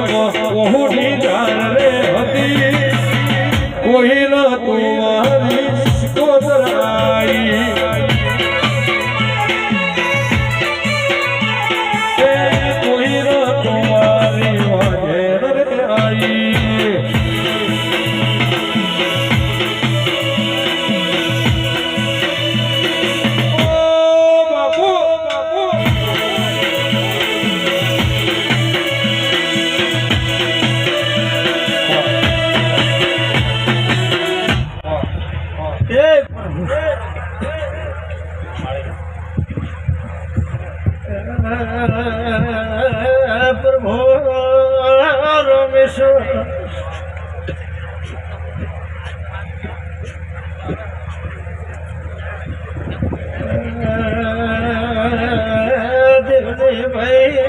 ઓહુની જાન રે હતી કોઈ ન તું મારી કોતરાઈ दुश भईया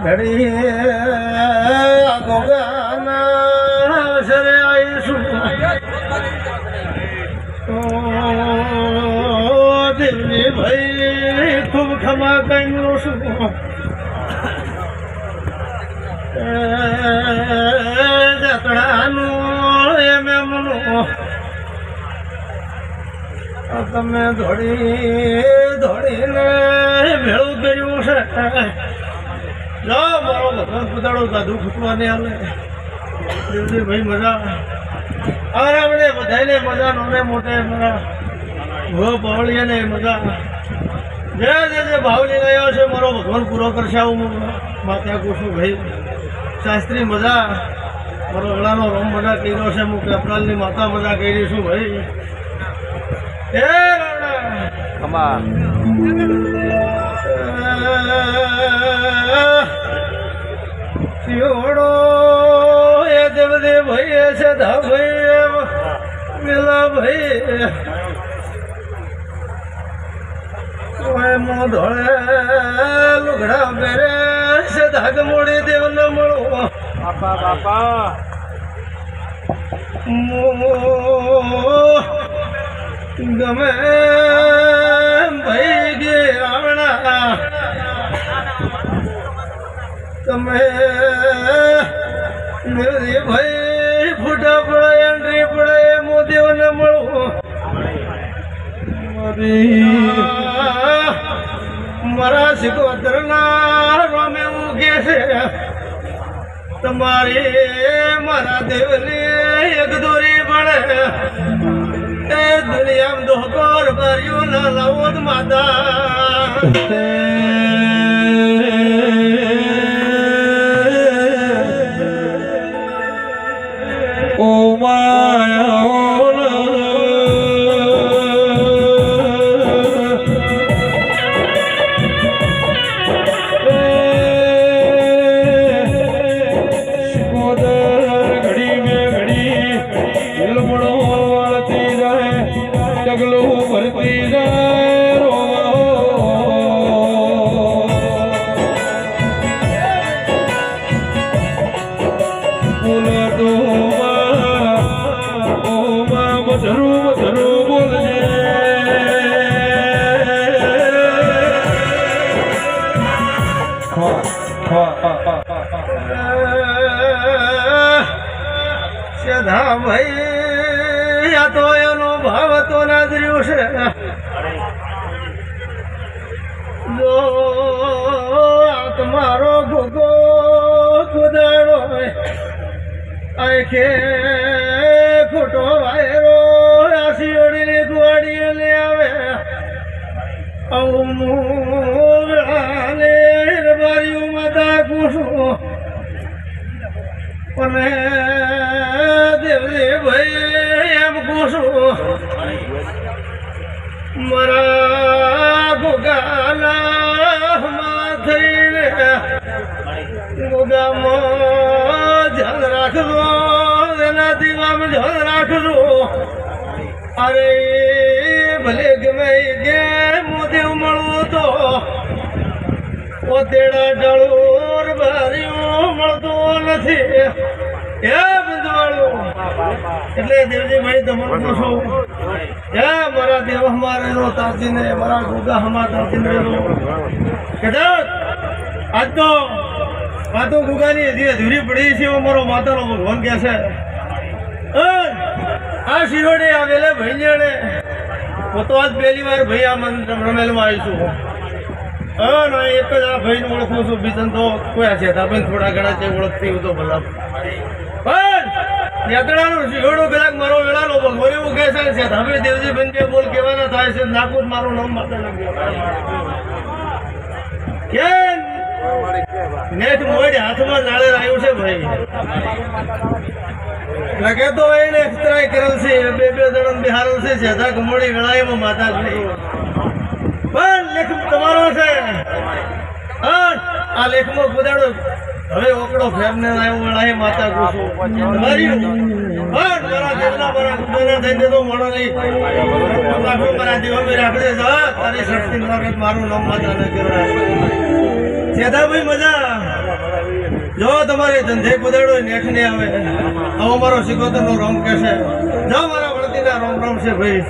ઘડી ગોગાના સરે આવીશું દેવની ભાઈ ખૂબ ખમા કહ્યું છું જતડાનું તમે ધોડી ધોડીને ભેળું કર્યું છે. લો, મારો ભગવાન પુતાડો સાધુ ખૂટવા નહીં હાલે. દેવજી ભાઈ, મજા. અરે આપણે બધાને મજા, નોને મોટે મજા. હો બાવળીયાને મજા. જે જે જે ભાવ લઈને આવ્યો છે, મારો ભગવાન પૂરો કરશે આવું માતા કુશું ભાઈ. શાસ્ત્રી મજા. ગળાનો રોમ મજા કર્યો છે હું કપરાલની માતા મજા કરી છું ભાઈ. એ રાણા. શિવડો એ દેવદેવ ભાઈ એ છે ધા ભાઈ મેલા ભાઈ મો ધોળે લુગડા પહેરે છે ધાગ મોડી દેવ ન મળો. બાપા બાપા. ગમે ભાઈ ગે આવણા. તમે મેરી ભાઈ ફૂટા પડે, એન્ટ્રી પડે મોદેવ ન મળવું મારા સિકોતરના રોમે ઉગે છે. તમારી મારા દેવને એક દોરી એ દુનિયામાં દોહકોર ભર્યું ના લાવો માતા પગલો ભરતી રો ભાઈ નાદર્યો છે જો તમારો ભોગો ખુદાડો આખે ખોટો વાયરો આ શિયોડીને કુવાડીએ લે આવે આવું વેળાને બારીઓ માતા કુશું અને મારા ગોગાના થઈને ગોગામાં ધ્યાન રાખજો, એના દીવામાં ધ્યાન રાખજો. અરે ભલે ગમે કે ગેમ દેવ મળવું તો પોતેડા ડળોર બારીઓ મળતો નથી. એ બંધવાળું. એટલે દેવજીભાઈ તમને પૂછું મારા દેવ હમારે રો તાજીને મારા ગોગા હમા તાજીને રો કદાચ આજ તો વાતો ગુગાની હજી અધૂરી પડી છે એવો મારો માતાનો ભગવાન કહે છે. આ શિરોડે આવેલા ભાઈને હું તો આજ પહેલી વાર ભાઈ આ મંત્ર રમેલમાં આવી છું. હા ના એક જ આ ભાઈને ઓળખું છું બીજન તો કોયા છે તાપણ થોડા ઘણા છે, ઓળખતી હું તો ભલા. યાત્રાનો શિરોડો કદાચ મારો વેળાનો મને એવું કહે છે હવે દેવજી બેન કે બોલ કેવાના થાય છે નાખું મારું નામ માતા કેમ? નેટ મોડ હાથમાં નાળે આવ્યું છે ભાઈ. લગે તો એને એક્સ્ટ્રા કરેલ છે બે બે દડમ બિહારેલ છે જેધા ગમોડી ગણાયમાં માતા ગુરુ પણ લેખ તમારો છે. આ લેખમાં ગુદાડો હવે ઓકડો ફેરને આવ્યો ગણાય માતા ગુરુ તમારી પણ મારા જેટલા મારા ગુદાના થઈને તો મોણો નહીં રાખો મારા દેવા રાખડે છે. હા, તારી શક્તિ મારે મારું નામ માતા ન કહેવાય. સેદાભાઈ મજા. જો તમારે ધંધે કુદાડો નેઠ ને આવે. આવો મારો સિકોતર નો રોમ કે છે જો મારા વળતીના રોમ રોમ છે ભાઈ.